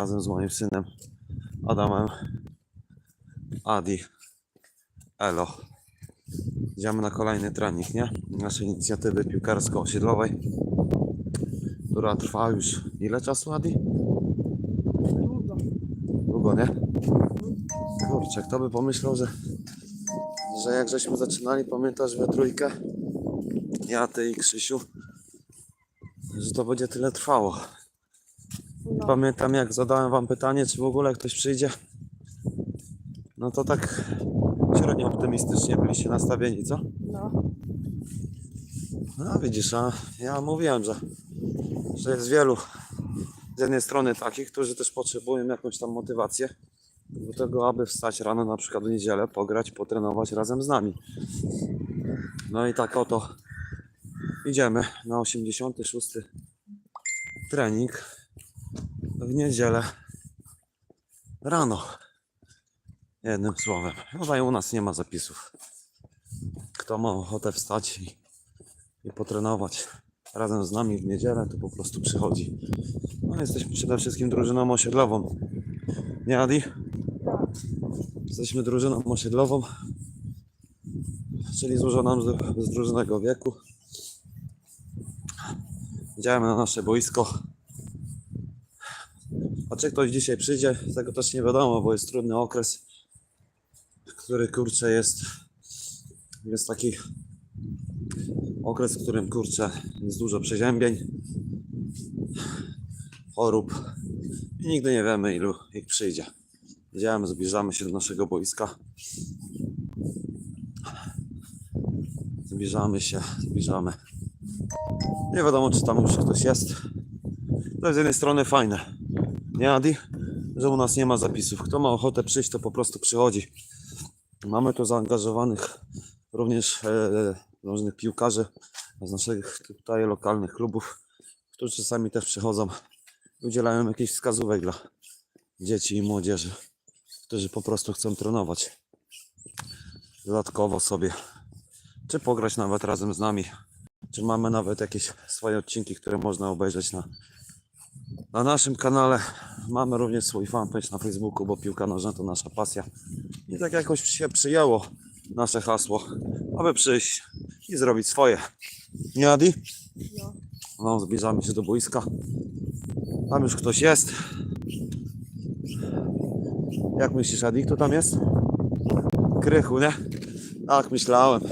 razem z moim synem Adamem, Adi, Elo. Idziemy na kolejny trening, nie? Naszej inicjatywy piłkarsko-osiedlowej, która trwa już ile czasu, Adi? Długo. Długo, nie? Kurczę, kto by pomyślał, że, że jak żeśmy zaczynali, pamiętasz we trójkę, ja, ty i Krzysiu, że to będzie tyle trwało. No. Pamiętam jak zadałem wam pytanie, czy w ogóle ktoś przyjdzie. No to tak średnio optymistycznie byliście nastawieni, co? No. No widzisz, a ja mówiłem, że, że jest wielu z jednej strony takich, którzy też potrzebują jakąś tam motywację do tego, aby wstać rano na przykład w niedzielę, pograć, potrenować razem z nami. No i tak oto idziemy na 86 trening w niedzielę rano. Jednym słowem. Chyba u nas nie ma zapisów. Kto ma ochotę wstać i, i potrenować razem z nami w niedzielę, to po prostu przychodzi. No, jesteśmy przede wszystkim drużyną osiedlową. Nie, Adi? Jesteśmy drużyną osiedlową, czyli złożoną z, z wieku. Idziemy na nasze boisko. Czy ktoś dzisiaj przyjdzie, tego też nie wiadomo, bo jest trudny okres, który kurczę jest, jest taki okres, w którym kurczę jest dużo przeziębień, chorób i nigdy nie wiemy ilu ich przyjdzie. Idziemy, zbliżamy się do naszego boiska. Zbliżamy się, zbliżamy. Nie wiadomo, czy tam już ktoś jest. To z jednej strony fajne. Nie, Adi? Że u nas nie ma zapisów. Kto ma ochotę przyjść, to po prostu przychodzi. Mamy tu zaangażowanych również e, różnych piłkarzy z naszych tutaj lokalnych klubów, którzy czasami też przychodzą i udzielają jakichś wskazówek dla dzieci i młodzieży, którzy po prostu chcą trenować. Dodatkowo sobie, czy pograć nawet razem z nami, czy mamy nawet jakieś swoje odcinki, które można obejrzeć na, na naszym kanale. Mamy również swój fanpage na Facebooku, bo piłka nożna to nasza pasja. I tak jakoś się przyjęło nasze hasło, aby przyjść i zrobić swoje. Nie, Adi? No. No, zbliżamy się do boiska. Tam już ktoś jest. Jak myślisz, Adi, kto tam jest? Krychu, nie? Tak, myślałem.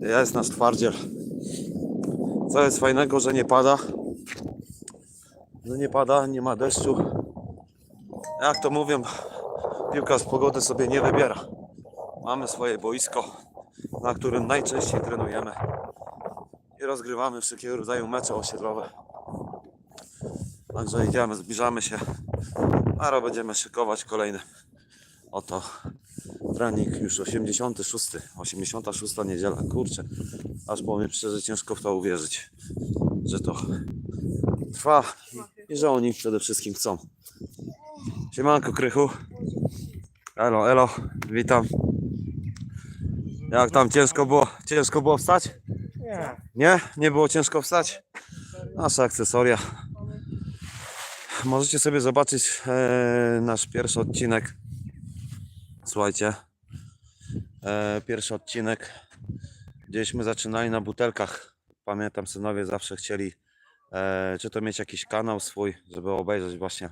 Jest nasz twardziel. Co jest fajnego, że nie pada. Że nie pada, nie ma deszczu. Jak to mówią, piłka z pogody sobie nie wybiera. Mamy swoje boisko, na którym najczęściej trenujemy i rozgrywamy wszelkiego rodzaju mecze osiedlowe. Także idziemy, zbliżamy się. A będziemy szykować kolejny. Oto trening już 86. 86 niedziela. Kurczę, aż powiem szczerze, ciężko w to uwierzyć, że to trwa i że oni przede wszystkim chcą. Siemanko Krychu. Elo, elo, witam. Jak tam ciężko było, ciężko było wstać? Nie. Nie? Nie było ciężko wstać? Nasze akcesoria. Możecie sobie zobaczyć e, nasz pierwszy odcinek. Słuchajcie. E, pierwszy odcinek. Gdzieśmy zaczynali na butelkach. Pamiętam, synowie zawsze chcieli czy to mieć jakiś kanał swój, żeby obejrzeć właśnie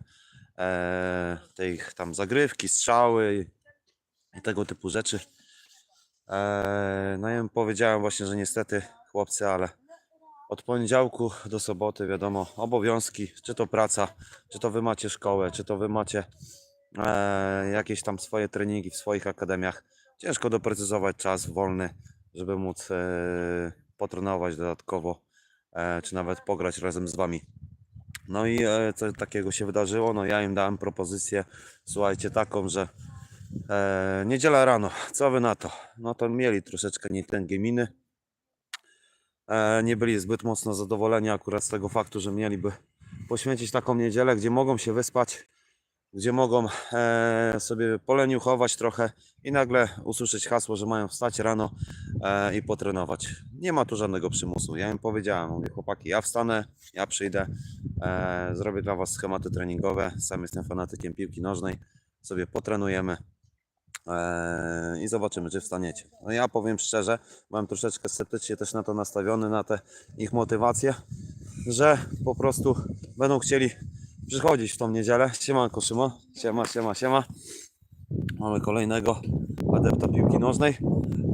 e, te ich tam zagrywki, strzały i, i tego typu rzeczy. Eee, no im powiedziałem właśnie, że niestety chłopcy, ale od poniedziałku do soboty wiadomo, obowiązki, czy to praca, czy to wy macie szkołę, czy to wy macie eee, jakieś tam swoje treningi w swoich akademiach. Ciężko doprecyzować czas wolny, żeby móc eee, potrenować dodatkowo, czy nawet pograć razem z wami. No i e, co takiego się wydarzyło? No ja im dałem propozycję, słuchajcie, taką, że E, niedziela rano, co wy na to? No to mieli troszeczkę nietęgie miny. E, nie byli zbyt mocno zadowoleni akurat z tego faktu, że mieliby poświęcić taką niedzielę, gdzie mogą się wyspać, gdzie mogą e, sobie poleniuchować trochę i nagle usłyszeć hasło, że mają wstać rano e, i potrenować. Nie ma tu żadnego przymusu. Ja im powiedziałem, mówię, chłopaki, ja wstanę, ja przyjdę, e, zrobię dla Was schematy treningowe. Sam jestem fanatykiem piłki nożnej, sobie potrenujemy i zobaczymy, czy wstaniecie. No ja powiem szczerze, byłem troszeczkę sceptycznie też na to nastawiony, na te ich motywacje, że po prostu będą chcieli przychodzić w tą niedzielę. Siemanko Szymon, siema, siema, siema. Mamy kolejnego adepta piłki nożnej.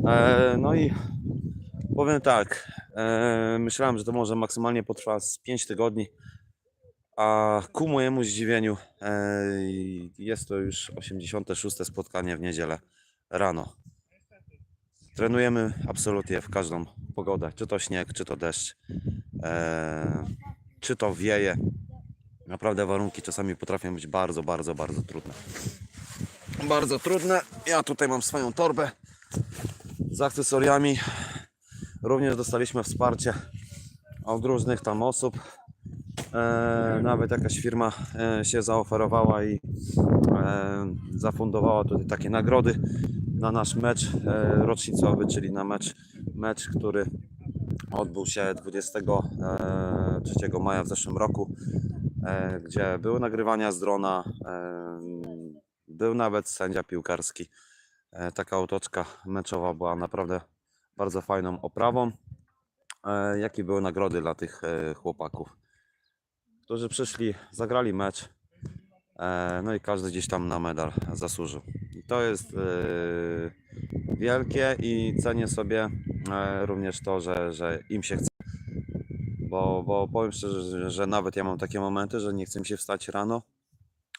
E, no i powiem tak, e, myślałem, że to może maksymalnie potrwa z 5 tygodni, a ku mojemu zdziwieniu e, jest to już 86 spotkanie w niedzielę rano. Trenujemy absolutnie w każdą pogodę, czy to śnieg, czy to deszcz, e, czy to wieje. Naprawdę warunki czasami potrafią być bardzo, bardzo, bardzo trudne. Bardzo trudne. Ja tutaj mam swoją torbę z akcesoriami. Również dostaliśmy wsparcie od różnych tam osób. E, nawet jakaś firma e, się zaoferowała i e, zafundowała tutaj takie nagrody na nasz mecz rocznicowy, czyli na mecz, mecz, który odbył się 23 maja w zeszłym roku, gdzie były nagrywania z drona, e, był nawet sędzia piłkarski. E, Taka otoczka meczowa była naprawdę bardzo fajną oprawą. E, Jakie były nagrody dla tych e, chłopaków, którzy przyszli, zagrali mecz, e, no i każdy gdzieś tam na medal zasłużył. I to jest e, wielkie i cenię sobie e, również to, że, że im się chce. Bo, bo powiem szczerze, że, że nawet ja mam takie momenty, że nie chcę się wstać rano,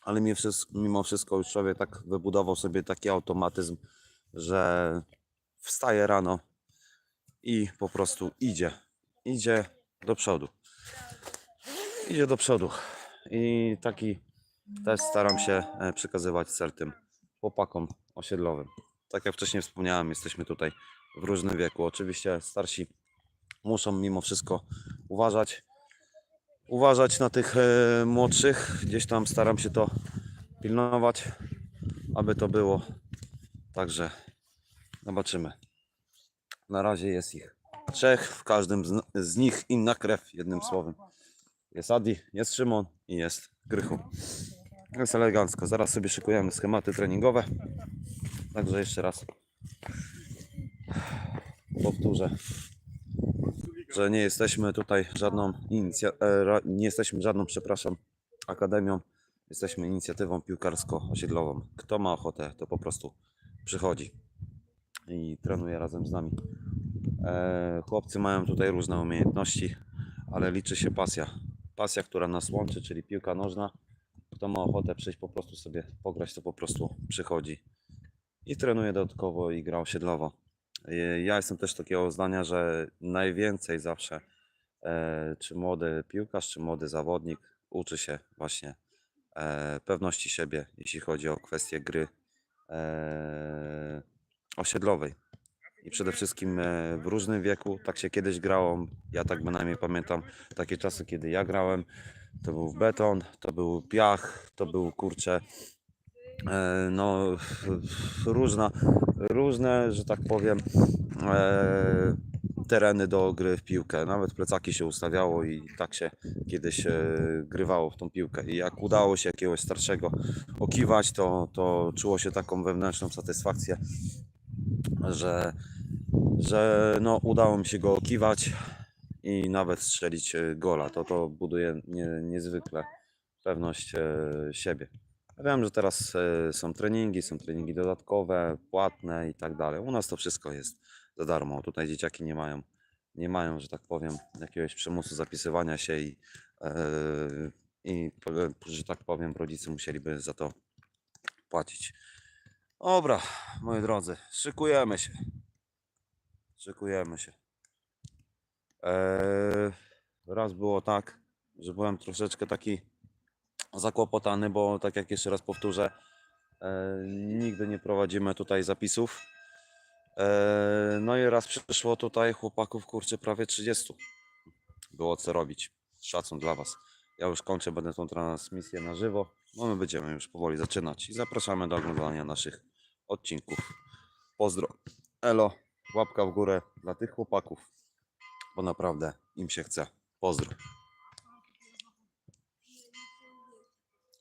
ale mimo wszystko, mimo wszystko już człowiek tak wybudował sobie taki automatyzm, że wstaje rano i po prostu idzie. Idzie do przodu. Idzie do przodu. I taki też staram się e, przekazywać ser tym chłopakom osiedlowym. Tak jak wcześniej wspomniałem, jesteśmy tutaj w różnym wieku. Oczywiście starsi muszą mimo wszystko uważać. Uważać na tych e, młodszych. Gdzieś tam staram się to pilnować, aby to było. Także zobaczymy. Na razie jest ich trzech, w każdym z, z nich inna krew, jednym słowem. Jest Adi, jest Szymon i jest Grychu. Jest elegancko. Zaraz sobie szykujemy schematy treningowe. Także jeszcze raz powtórzę, że nie jesteśmy tutaj żadną inicja- e, nie jesteśmy żadną, przepraszam, akademią. Jesteśmy inicjatywą piłkarsko-osiedlową. Kto ma ochotę, to po prostu przychodzi i trenuje razem z nami. E, chłopcy mają tutaj różne umiejętności, ale liczy się pasja. Pasja, która nas łączy, czyli piłka nożna. Kto ma ochotę przyjść po prostu sobie pograć, to po prostu przychodzi i trenuje dodatkowo i gra osiedlowo. E, Ja jestem też takiego zdania, że najwięcej zawsze e, czy młody piłkarz, czy młody zawodnik uczy się właśnie e, pewności siebie, jeśli chodzi o kwestię gry osiedlowej. I przede wszystkim w różnym wieku, tak się kiedyś grało. Ja tak bynajmniej pamiętam takie czasy, kiedy ja grałem. To był beton, to był piach, to był kurcze. No, różna, różne, że tak powiem, e, tereny do gry w piłkę. Nawet plecaki się ustawiało i tak się kiedyś e, grywało w tą piłkę. I jak udało się jakiegoś starszego okiwać, to, to czuło się taką wewnętrzną satysfakcję, że, że no, udało mi się go okiwać i nawet strzelić e, gola. To to buduje nie, niezwykle pewność e, siebie. Wiem, że teraz e, są treningi, są treningi dodatkowe, płatne i tak dalej. U nas to wszystko jest za darmo. Tutaj dzieciaki nie mają, nie mają, że tak powiem, jakiegoś przymusu zapisywania się i, e, i że tak powiem, rodzice musieliby za to płacić. Dobra, moi drodzy, szykujemy się. Szykujemy się. Eee, raz było tak, że byłem troszeczkę taki zakłopotany, bo tak jak jeszcze raz powtórzę, e, nigdy nie prowadzimy tutaj zapisów. E, no i raz przyszło tutaj chłopaków, kurczę, prawie 30. Było co robić. Szacun dla Was. Ja już kończę, będę tą transmisję na żywo. No my będziemy już powoli zaczynać i zapraszamy do oglądania naszych odcinków. Pozdro. Elo, łapka w górę dla tych chłopaków, bo naprawdę im się chce. Pozdro.